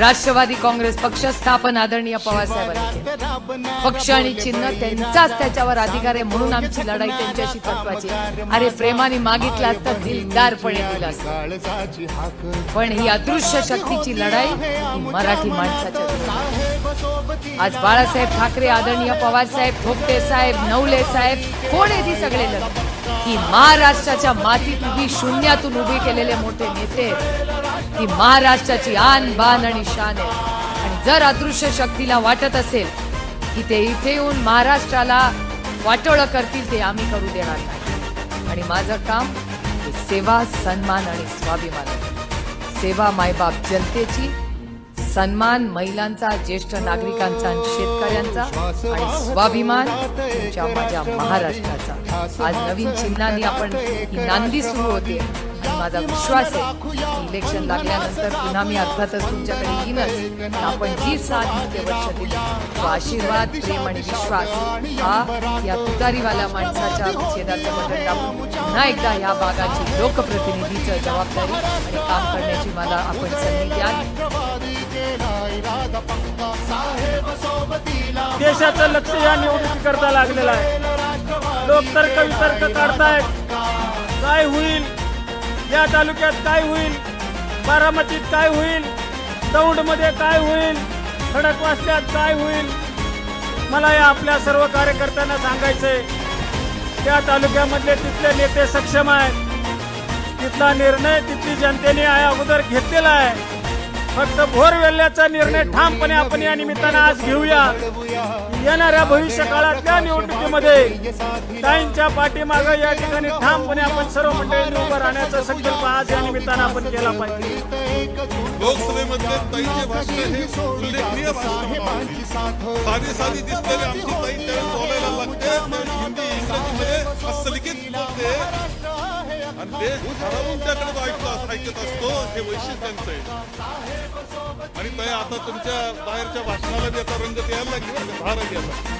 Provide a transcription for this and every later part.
राष्ट्रवादी काँग्रेस पक्ष स्थापन आदरणीय पवारसाहेबांनी पक्ष आणि चिन्ह त्यांचाच त्याच्यावर अधिकार आहे म्हणून आमची लढाई त्यांच्याशी तत्वाची अरे प्रेमाने मागितलं असतं दिलदारपणे दिलं पण ही अदृश्य शक्तीची लढाई मराठी माणसाच्या आज बाळासाहेब ठाकरे आदरणीय पवार साहेब थोपटे साहेब नवले साहेब कोण आहे ती सगळे लोक? की महाराष्ट्राच्या मातीत उभी शून्यातून उभी केलेले मोठे नेते आहेत. ती महाराष्ट्राची आन बान आणि शान आहे आणि जर अदृश्य शक्तीला वाटत असेल की ते इथे येऊन महाराष्ट्राला वाटोळं करतील ते आम्ही करू देणार नाही आणि माझं काम सेवा सन्मान आणि स्वाभिमान सेवा मायबाप जनतेची सन्मान महिलांचा ज्येष्ठ नागरिकांचा आणि शेतकऱ्यांचा आणि स्वाभिमान तुमच्या माझ्या महाराष्ट्राचा. आज नवीन चिन्हांनी आपण ही नांदी सुरू होते आणि माझा विश्वास आहे की इलेक्शन लागल्यानंतर पुन्हा मी अर्थातच तुमच्याकडे येईनच. आपण जी साथ इतके वर्ष दिली तो आशीर्वाद प्रेम आणि विश्वास हा या तुतारीवाल्या माणसाच्या छेदाचं बटन टाकून पुन्हा एकदा या भागाची लोकप्रतिनिधीचं जबाबदारी आणि काम करण्याची मला आपण संधी देशाचं लक्ष या निवडणुकीकरता लागलेलं आहे. लोक तर्क वितर्क काढतायत. काय होईल? या तालुक्यात काय होईल? बारामतीत काय होईल? दौंडमध्ये काय होईल? खडकवासल्यात काय होईल? मला या आपल्या सर्व कार्यकर्त्यांना सांगायचंय त्या तालुक्यामधले तिथले नेते सक्षम आहेत. तिथला निर्णय तिथली जनतेने अगोदर घेतलेला आहे. फक्त भोर वेल्ल्याचा निर्णय ठामपणे आपण या निमित्तानं आज घेऊया. येणाऱ्या भविष्य काळातल्या निवडणुकीमध्ये ताईंच्या पाठीमाग या ठिकाणी ठामपणे आपण सर्व मंडळींनी उभं राहण्याचा संकल्प आज या निमित्तानं आपण केला पाहिजे. लोकसभेमधले ताईचे भाषण हे उल्लेखनीय भाषण साधी साधी दिसलेली आमची ताई त्यावेळेस बोलायला लागते. आणि ते ठरवून त्याकडे ऐकतो ऐकत असतो हे वैशिष्ट्य आहे. आणि ते आता तुमच्या बाहेरच्या भाषणाला देता रंग द्यायला लागेल भारत याला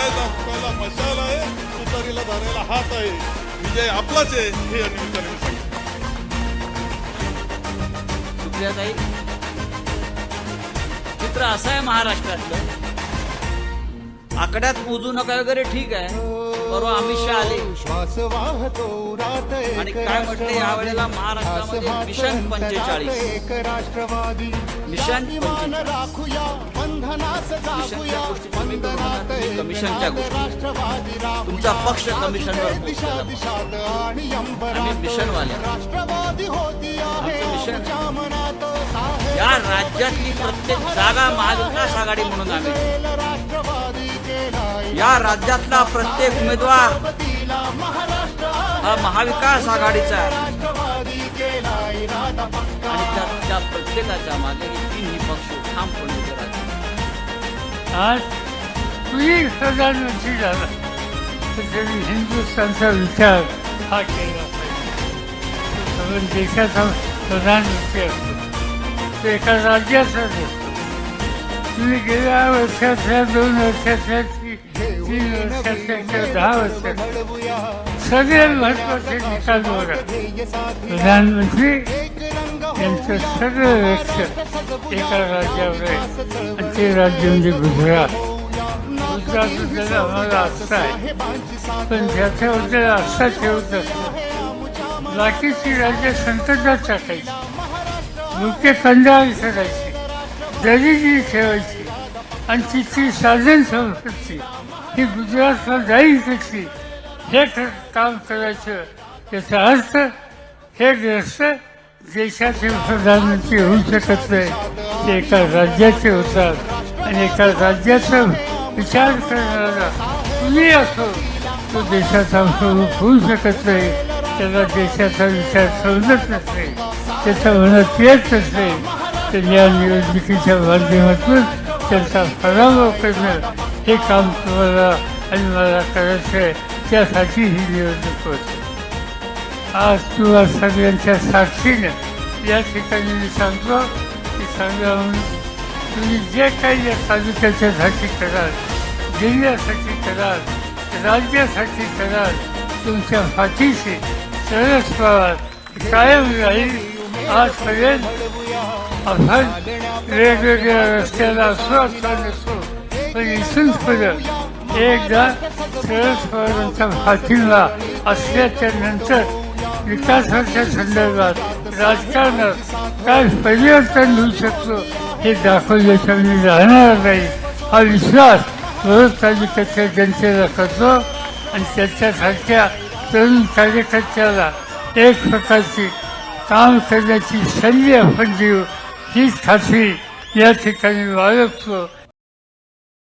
हे प्रकाश दाखवायला मशाल आहे? तुतारीला धरायला हात आहे. विजय आपलाच आहे. हे या निमित्ताने मी सांगतो सुप्रियाताई चित्र असं आहे महाराष्ट्रातलं. आकड्यात मोजू नका वगैरे ठीक आहे. परवा अमित शहा आले श्वास वाहतो रात आणि काय म्हटले या वेळेला महाराष्ट्रामध्ये मिशन 45. एक राष्ट्रवादी मिशन मान 45. राखूया बंधनास जागूया बंधनात कमिशनच्या गोष्टी. तुमचा पक्ष कमिशनवर दिशा. दिशात आणि मिशनवाले. राष्ट्रवादी होती आहे मिशन. मनात या राज्यातली प्रत्येक जागा महाविकास आघाडी म्हणून आम्ही राष्ट्रवादी या राज्यातला प्रत्येक उमेदवार हा महाविकास आघाडीचा आहे. आणि त्या त्या प्रत्येकाच्या मागे हे तिन्ही पक्ष ठामपणे उभे राहतील. आज तुम्ही प्रधानमंत्री झाला. तर त्यांनी हिंदुस्थानचा विचार हा केला पाहिजे. तो देशाचा प्रधानमंत्री असतो तो एका राज्याचा असतो तुम्ही गेल्या वर्षाच्या दोन वर्षाच्या तीन वर्षात त्यांच्या दहा वर्षात सगळे महत्त्वाचे निकाल बघा प्रधानमंत्री त्यांचं यांचं सगळं लक्ष एका राज्यावर आहे आणि ते राज्य म्हणजे गुजरात गुजरातबद्दल आम्हाला आस्था आहे पण ज्याच्याबद्दल आस्था ठेवत असतो बाकीची राज्य संकटात टाकायची मुख्य कंदार करायची दरिद्री ठेवायची आणि तिची साधन संस्कृती ही गुजरातला जाईल कशी हे काम करायचं याचा अर्थ हे ग्रस्त देशाचे प्रधानमंत्री होऊ शकत नाही. ते एका राज्याचे होतात आणि एका राज्याचा विचार करणारा तुम्ही असो तो देशाचा स्वरूप होऊ शकत नाही. त्याला देशाचा विचार समजत नसते. त्याचं म्हणत येत नसते तर या निवडणुकीच्या माध्यमातून त्यांचा पराभव करणं हे काम तुम्हाला आणि मला करायचं आहे त्यासाठी ही निवडणूक होते. आज तुला सगळ्यांच्या साक्षीनं या ठिकाणी मी सांगतो की सांगा तुम्ही जे काही या तालुक्याच्यासाठी कराल जिल्ह्यासाठी कराल राज्यासाठी कराल तुमच्या पाठीशी शरद पवार कायम राहील. आजपर्यंत आपण वेगवेगळ्या रस्त्याला असो अथवा नसो पण इथून पुढं एकदा शरद पवारांचा पाठिंबा असल्याच्या नंतर विकासाच्या संदर्भात राजकारणात काय परिवर्तन होऊ शकतो हे दाखवल्याच्या मी राहणार नाही. हा विश्वास रोज तालुक्याच्या जनतेला करतो आणि त्याच्यासारख्या तरुण कार्यकर्त्याला एक प्रकारची काम करण्याची संधी आपण देऊ. हीच खात्री या ठिकाणी बाळगतो